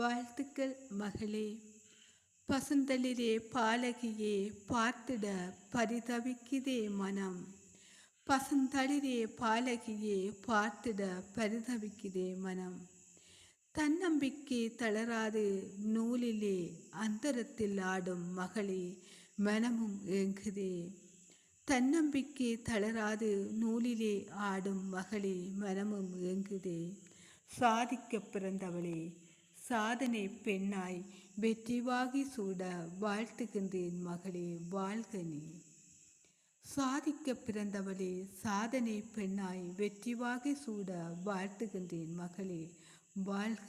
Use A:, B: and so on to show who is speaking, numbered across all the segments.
A: வாழ்த்துக்கள் மகளே. பசுந்தளிரே பாலகியே பார்த்திட பரிதவிக்குதே மனம். பசுந்தளிரே பாலகியே பார்த்திட பரிதவிக்குதே மனம். தன்னம்பிக்கை தளராது நூலிலே அந்தரத்தில் ஆடும் மகளே மனமும் ஏங்குதே. தன்னம்பிக்கை தளராது நூலிலே ஆடும் மகளே மனமும் ஏங்குதே. சாதிக்க பிறந்தவளே சாதனை பெண்ணாய் வெற்றிவாகி சூட வாழ்த்துகின்றேன் மகளே வாழ்க நீ. சாதிக்க பிறந்தவளே சாதனை பெண்ணாய் வெற்றிவாகி சூட வாழ்த்துகின்றேன் மகளே வாழ்க.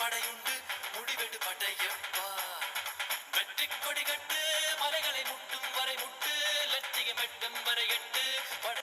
B: படையுண்டு. முடிவெடு படையப்பா. வெற்றி கொடி கட்டு மலைகளை முட்டும் வரை முட்டு. லட்சியம் எட்டும் வரை எட்டு. படை